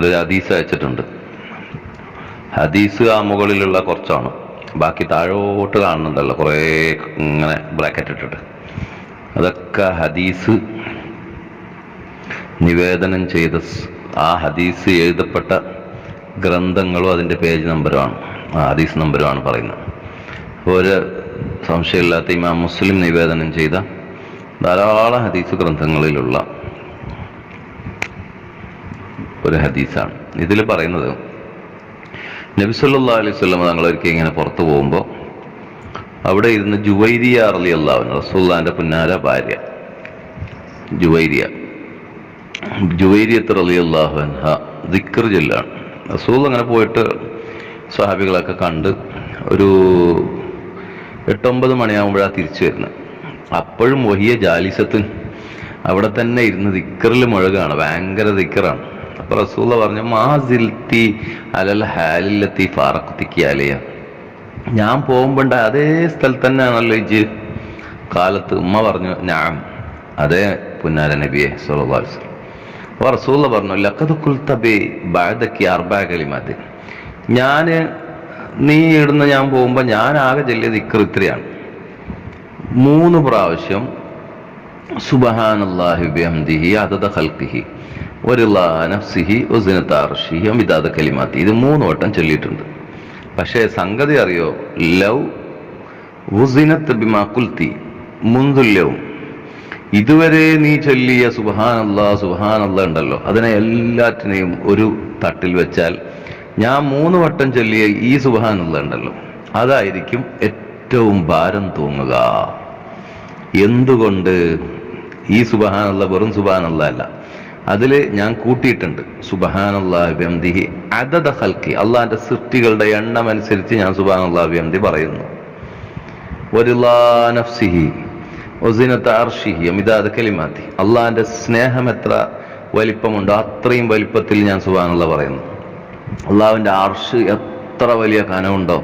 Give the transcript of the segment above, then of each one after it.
ഒരു ഹദീസ് അയച്ചിട്ടുണ്ട്. ഹദീസ് ആ മുകളിലുള്ള കുറച്ചാണ്. ബാക്കി താഴോട്ട് കാണുന്നുണ്ടല്ലോ കുറേ ഇങ്ങനെ ബ്രാക്കറ്റ് ഇട്ടിട്ട്. അതൊക്കെ ഹദീസ് നിവേദനം ചെയ്ത ആ ഹദീസ് എഴുതപ്പെട്ട ഗ്രന്ഥങ്ങളും അതിന്റെ പേജ് നമ്പറുമാണ്. ആ ഹദീസ് നമ്പറുമാണ് പറയുന്നത്. ഒരു സംശയമില്ലാത്ത ഇമാം മുസ്ലിം നിവേദനം ചെയ്ത ധാരാളം ഹദീസ് ഗ്രന്ഥങ്ങളിലുള്ള ഒരു ഹദീസാണ്. ഇതിൽ പറയുന്നത് നബിസല്ലാ അലൈഹി സ്വലം ഞങ്ങൾ ഒരിക്കൽ ഇങ്ങനെ പുറത്തു പോകുമ്പോൾ അവിടെ ഇരുന്ന് ജുവൈരിയ അറലി അള്ളാഹുവിന് റസൂല്ലാന്റെ പുന്നാര ഭാര്യ ജുവൈരിയ. ജുവൈരിയത്ത് റലി അള്ളാഹുഹ ദിക്കർ ജില്ലാണ് റസൂൽ അങ്ങനെ പോയിട്ട് സ്വഹാബികളൊക്കെ കണ്ട് ഒരു എട്ടൊമ്പത് മണിയാകുമ്പോഴാണ് തിരിച്ചു വരുന്നത് അപ്പോഴും വഹിയ ജാലിസത്ത് അവിടെ തന്നെ ഇരുന്ന് ദിക്കറിൽ മുഴുകാണ് ഭയങ്കര ദിക്കറാണ് റസൂല പറഞ്ഞു മാസിൽത്തി അലൽ ഹാലില്ലത്തി ഫാറക്കുത്തിക്കിയാലയ ഞാൻ പോകുമ്പോണ്ട അതേ സ്ഥലത്ത് തന്നെയാണല്ലോ ഇജ് കാലത്ത് ഉമ്മ പറഞ്ഞു ഞാൻ അതേ പുന്നാര നബിയെ സുലഭാസ് അപ്പൊ റസൂല പറഞ്ഞു ലക്കത് കുൽത്തബി ബാധക്കി അർബാ കലിമാത്ത്. ഞാൻ നീ ഇടുന്ന ഞാൻ പോകുമ്പോ ഞാൻ ആകെ ചെല്ലിയത് ഇക്രിത്രിയാണ് മൂന്ന് പ്രാവശ്യം സുബഹാനല്ലാഹി ബിഹംദിഹി അതദ ഖൽഖിഹി. വറിളാ നഫ്സിഹി അമിതാദ കലിമാത്തി. ഇത് മൂന്ന് വട്ടം ചൊല്ലിയിട്ടുണ്ട്. പക്ഷേ സംഗതി അറിയോ? ലവ് ഉസിനത്ത് ബിമാ കുൽത്തി മുന്തുല്യവും ഇതുവരെ നീ ചൊല്ലിയ സുബഹാനല്ലാ സുബഹാനല്ലാ ഉണ്ടല്ലോ. അതിനെ എല്ലാറ്റിനെയും ഒരു തട്ടിൽ വെച്ചാൽ ഞാൻ മൂന്ന് വട്ടം ചൊല്ലിയ ഈ സുബഹാനല്ല ഉണ്ടല്ലോ. അതായിരിക്കും ഏറ്റവും ഭാരം തൂങ്ങുക. എന്തുകൊണ്ട്? ഈ സുബഹാനല്ല വെറും സുബഹാനല്ല അല്ല. അതിൽ ഞാൻ കൂട്ടിയിട്ടുണ്ട്. സുബഹാനല്ലാഹി അതത ഖൽഖി. അള്ളാഹിന്റെ സൃഷ്ടികളുടെ എണ്ണം അനുസരിച്ച് ഞാൻ സുബഹാനല്ലാഹി ബിഹംദി പറയുന്നു. അള്ളാന്റെ സ്നേഹം എത്ര വലിപ്പമുണ്ടോ അത്രയും വലിപ്പത്തിൽ ഞാൻ സുബാനുള്ള പറയുന്നു. അള്ളാഹുവിന്റെ അർഷ് എത്ര വലിയ കനമുണ്ടോ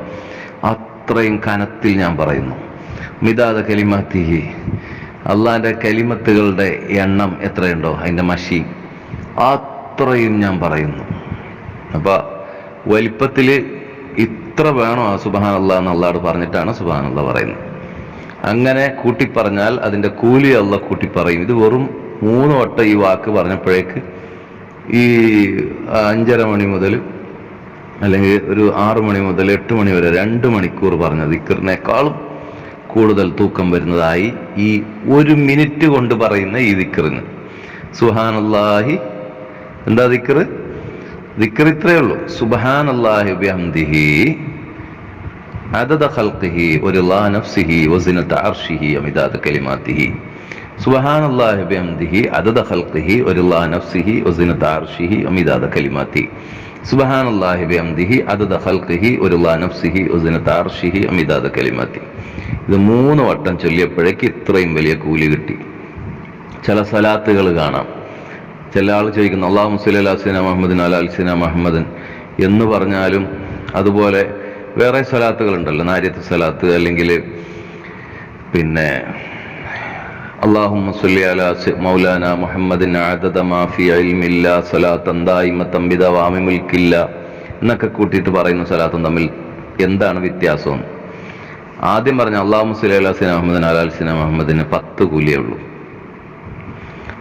അത്രയും കനത്തിൽ ഞാൻ പറയുന്നു. മിതാദ കലിമാത്തിഹി അള്ളാഹിന്റെ കലിമത്തുകളുടെ എണ്ണം എത്രയുണ്ടോ? അതിന്റെ മഷി. അത്രയും ഞാൻ പറയുന്നു. അപ്പോൾ വലിപ്പത്തിൽ ഇത്ര വേണോ? ആ സുബാൻ എന്ന് അള്ളാഹോട് പറഞ്ഞിട്ടാണ് അള്ളാഹ് പറയുന്നത്. അങ്ങനെ കൂട്ടി പറഞ്ഞാൽ അതിന്റെ കൂലി അള്ള കൂട്ടി പറയും ഇത് വെറും മൂന്ന് വട്ടം ഈ വാക്ക് പറഞ്ഞപ്പോഴേക്ക് ഈ അഞ്ചര മണി മുതൽ അല്ലെങ്കിൽ ഒരു ആറു മണി മുതൽ എട്ട് മണി വരെ രണ്ട് മണിക്കൂർ പറഞ്ഞ ദിക്കറിനേക്കാളും കൂടുതൽ തൂക്കം വരുന്നതായി ഈ ഒരു മിനിറ്റ് കൊണ്ട് പറയുന്ന ഈ ദിക്കറിന് സുഹാനല്ലാഹി എന്താ ദിക്കർ ദിക്കർ ഇത്രയേ ഉള്ളൂ. സുബാൻ അള്ളാഹിഹി ബിഹംദിഹി ഖൽഖിഹി ഖൽഖിഹി കലിമാത്തി സുബഹാനുല്ലാഹിബി അംദിഹി അദദ ഹൽഖിഹി ഉരുള നഫ്സിഹി ഉസിന താർഷിഹി അമിതാദ കലിമത്തി. ഇത് മൂന്ന് വട്ടം ചൊല്ലിയപ്പോഴേക്ക് ഇത്രയും വലിയ കൂലി കിട്ടി. ചില സലാത്തുകൾ കാണാം. ചില ആൾ ചോദിക്കുന്നു അള്ളാഹു മുസ്ലി അലാസിന മുഹമ്മദിൻ അല അൽസിന മുഹമ്മദിൻ എന്ന് പറഞ്ഞാലും അതുപോലെ വേറെ സലാത്തുകളുണ്ടല്ലോ നാര്യത്ത് സലാത്ത് അല്ലെങ്കിൽ പിന്നെ اللهم صل على س- مولانا محمد عدد ما في علم الله صلاة دائمة بدوام ملك الله എന്നൊക്കെ കൂട്ടിയിട്ട് പറയുന്ന സ്വലാത്തും തമ്മിൽ എന്താണ് വ്യത്യാസം ആദ്യം പറഞ്ഞ അള്ളാഹു മുസ്ലി അലാസിന മുഹമ്മദിൻ അലാൽസിന മുഹമ്മദിന് പത്ത് കൂലിയേ ഉള്ളൂ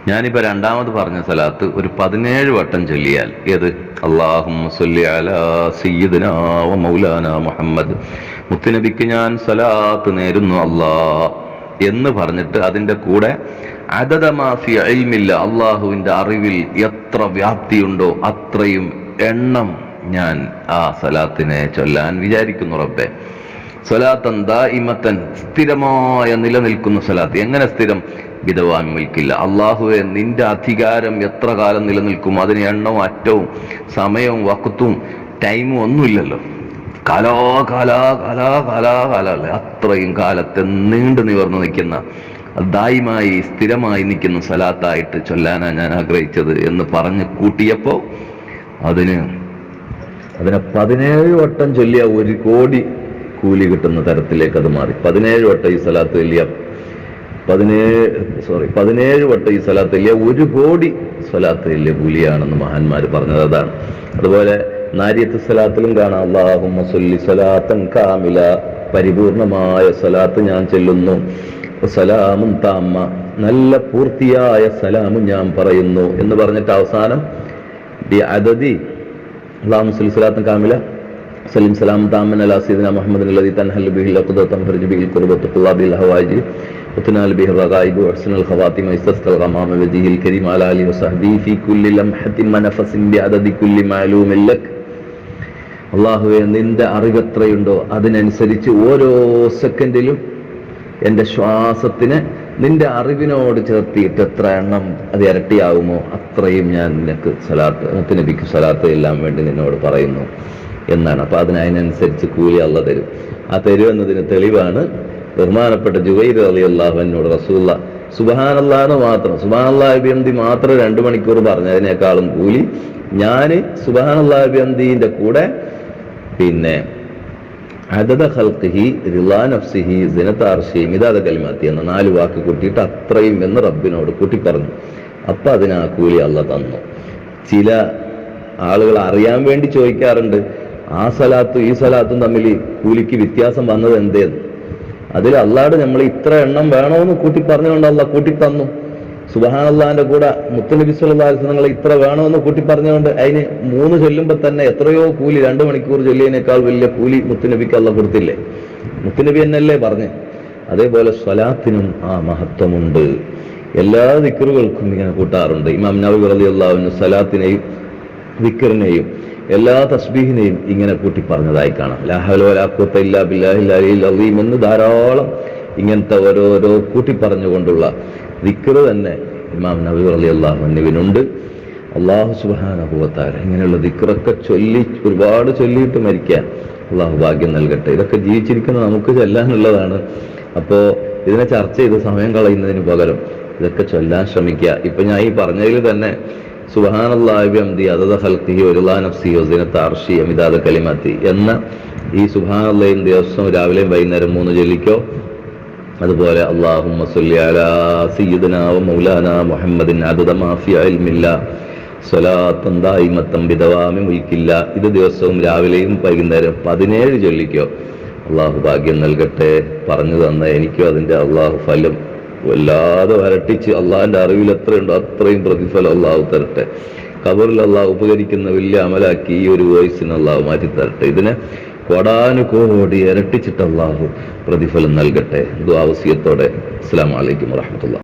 ഞാനിപ്പോ രണ്ടാമത് പറഞ്ഞ സലാത്ത് ഒരു പതിനേഴ് വട്ടം ചൊല്ലിയാൽ ഏത് അള്ളാഹും മൗലാന മുഹമ്മദ് മുത്തുനബിക്ക് ഞാൻ സലാത്ത് നേരുന്നു അല്ലാ എന്ന് പറഞ്ഞിട്ട് അതിന്റെ കൂടെ അതതമാഫി അയിമില്ല അള്ളാഹുവിന്റെ അറിവിൽ എത്ര വ്യാപ്തിയുണ്ടോ അത്രയും എണ്ണം ഞാൻ ആ സലാത്തിനെ ചൊല്ലാൻ വിചാരിക്കുന്നു റബ്ബെ. സ്വലാത്തൻ ദാഇമത്തൻ സ്ഥിരമായ നിലനിൽക്കുന്ന സ്വലാത്ത് എങ്ങനെ സ്ഥിരം? വിധവാൻ നിൽക്കില്ല അള്ളാഹുവെ നിന്റെ അധികാരം എത്ര കാലം നിലനിൽക്കും? അതിന് എണ്ണവും അറ്റവും സമയവും വക്കത്തും ടൈമും ഒന്നുമില്ലല്ലോ. കാലാ കാലാ കാലാ കാലാ കാലല്ലേ അത്രയും കാലത്തെ നീണ്ടു നിവർന്നു നിൽക്കുന്ന ദായിമായി സ്ഥിരമായി നിൽക്കുന്ന സ്ഥലത്തായിട്ട് ചൊല്ലാനാണ് ഞാൻ ആഗ്രഹിച്ചത് എന്ന് പറഞ്ഞ് കൂട്ടിയപ്പോൾ അതിന് അതിനെ പതിനേഴ് വട്ടം ചൊല്ലിയ ഒരു കോടി കൂലി കിട്ടുന്ന തരത്തിലേക്ക് അത് മാറി. പതിനേഴ് വട്ടം ഈ സ്ഥലത്ത് ചൊല്ലിയ പതിനേഴ് സോറി പതിനേഴ് വട്ടം ഈ സ്ഥലത്ത് വലിയ ഒരു കോടി സ്ഥലത്ത് വലിയ കൂലിയാണെന്ന് മഹാന്മാർ പറഞ്ഞത്. അതാണ്. അതുപോലെ നാരിയത്ത് സ്വലാത്തിലും കാണാം അള്ളാഹുമ്മ സല്ലി സ്വലാത്തൻ കാമില പരിപൂർണമായ സ്വലാത്ത് ഞാൻ ചെല്ലുന്നു സലാമും താമ്മ നല്ല പൂർത്തിയായ സലാമും ഞാൻ പറയുന്നു എന്ന് പറഞ്ഞിട്ട് അവസാനം ബി അദദി اللهم صل صلاة كاملة سلم سلام تاما على سيدنا محمد الذي تنحل به العقدة تنفرج به الكرب وتقضى به الهوائج وتنال به الرغائب وحسن الخواتم ويستسقى الغمام بوجهه الكريم على آله وصحبه في كل لمحة ونفس بعدد كل معلوم لك അള്ളാഹുവെ നിന്റെ അറിവെത്രയുണ്ടോ അതിനനുസരിച്ച് ഓരോ സെക്കൻഡിലും എന്റെ ശ്വാസത്തിന് നിന്റെ അറിവിനോട് ചേർത്തിയിട്ട് എത്ര എണ്ണം അത് ഇരട്ടിയാവുമോ അത്രയും ഞാൻ നിനക്ക് സലാത്ത് നബിക്ക് സലാത്ത് എല്ലാം വേണ്ടി നിന്നോട് പറയുന്നു എന്നാണ്. അപ്പൊ അതിന് അതിനനുസരിച്ച് കൂലി അല്ല തരും. ആ തരുമെന്നതിന് തെളിവാണ് ബഹുമാനപ്പെട്ട ജുവൈർ അലി അള്ളാഹുവിനോട് റസൂല്ല സുബഹാനല്ലാന്ന് മാത്രം സുബഹാനല്ലാബിയന്തി മാത്രം രണ്ടു മണിക്കൂർ പറഞ്ഞതിനേക്കാളും കൂലി ഞാൻ സുബഹാനല്ലാബിയന്തിന്റെ കൂടെ പിന്നെ അദദ ഖൽഖിഹി റിലാ നഫ്സിഹി സിനത്ത് അർഷിഹി മിതാദ കലിമാത്തി എന്ന നാല് വാക്ക് കൂട്ടിയിട്ട് അത്രയും എന്ന് റബ്ബിനോട് കൂട്ടി പറഞ്ഞു അപ്പൊ അതിന് ആ കൂലി അല്ല തന്നു. ചില ആളുകൾ അറിയാൻ വേണ്ടി ചോദിക്കാറുണ്ട് ആ സ്ഥലത്തും ഈ സ്ഥലത്തും തമ്മിൽ കൂലിക്ക് വ്യത്യാസം വന്നത് എന്തേന്ന്? അതിൽ അല്ലാണ്ട് നമ്മൾ ഇത്ര എണ്ണം വേണമെന്ന് കൂട്ടി പറഞ്ഞുകൊണ്ട് അല്ല കൂട്ടി തന്നു സുബഹാൻ അള്ളാഹിന്റെ കൂടെ മുത്തലബി സ്വല്ലാസ് നിങ്ങൾ ഇത്ര വേണമെന്ന് കൂട്ടി പറഞ്ഞുകൊണ്ട് അതിന് മൂന്ന് ചൊല്ലുമ്പോൾ തന്നെ എത്രയോ കൂലി രണ്ട് മണിക്കൂർ ചൊല്ലിയതിനേക്കാൾ വലിയ കൂലി മുത്തുനബിക്ക് അല്ല കൊടുത്തില്ലേ? മുത്തുനബി എന്നല്ലേ പറഞ്ഞ്? അതേപോലെ സ്വലാത്തിനും ആ മഹത്വമുണ്ട്. എല്ലാ ദിക്കറുകൾക്കും ഇങ്ങനെ കൂട്ടാറുണ്ട്. ഇമാം നബി റലി അള്ളാഹുവിന് സ്വലാത്തിനെയും ദിക്കറിനെയും എല്ലാ തസ്ബീഹിനെയും ഇങ്ങനെ കൂട്ടി പറഞ്ഞതായി കാണാം ബില്ലാഹിൽ അലിയിൽ അലീം എന്ന് ധാരാളം ഇങ്ങനത്തെ ഓരോരോ കൂട്ടി പറഞ്ഞുകൊണ്ടുള്ള ദിക്കറ് തന്നെ ഇമാം നബി അലി അള്ളാഹുവിനുണ്ട് അള്ളാഹു സുബാനുഭവത്താര ഇങ്ങനെയുള്ള ദിക്കറൊക്കെ ചൊല്ലി ഒരുപാട് ചൊല്ലിയിട്ട് മരിക്കാൻ അള്ളാഹു ഭാഗ്യം നൽകട്ടെ. ഇതൊക്കെ ജീവിച്ചിരിക്കുന്ന നമുക്ക് ചെല്ലാനുള്ളതാണ്. അപ്പോൾ ഇതിനെ ചർച്ച ചെയ്ത് സമയം കളയുന്നതിന് പകരം ഇതൊക്കെ ചൊല്ലാൻ ശ്രമിക്കുക ഇപ്പൊ ഞാൻ ഈ പറഞ്ഞതിൽ തന്നെ സുബാനല്ലാഹി അതത് ഹൽക്കി ഒരുലാ നഫ്സി യോസിനത്ത് അർഷി അമിതാദ കലിമത്തി എന്ന ഈ സുബാനല്ലയും ദിവസവും രാവിലെയും വൈകുന്നേരം മൂന്ന് ചൊല്ലിക്കോ അതുപോലെ മൗലാന മുഹമ്മദിൻ മുൽക്കില്ല. ഇത് ദിവസവും രാവിലെയും വൈകുന്നേരം പതിനേഴ് ചൊല്ലിക്കോ. അള്ളാഹു ഭാഗ്യം നൽകട്ടെ. പറഞ്ഞു തന്ന എനിക്കും അതിന്റെ അള്ളാഹു ഫലം. വല്ലാതെ വരട്ടിച്ച് അള്ളാഹിന്റെ അറിവിൽ എത്രയുണ്ടോ അത്രയും പ്രതിഫലം അള്ളാഹു തരട്ടെ. കബറിൽ അള്ളാഹു ഉപകരിക്കുന്ന വലിയ അമലാക്കി ഈ ഒരു വോയിസിന് അള്ളാഹു മാറ്റി തരട്ടെ ഇതിനെ കൊടാനുകോടി ഇരട്ടിച്ചിട്ട് അള്ളാഹു പ്രതിഫലം നൽകട്ടെ. ദ്വാവസ്യത്തോടെ അസ്സാം വലൈക്കും വാഹമത്തുള്ള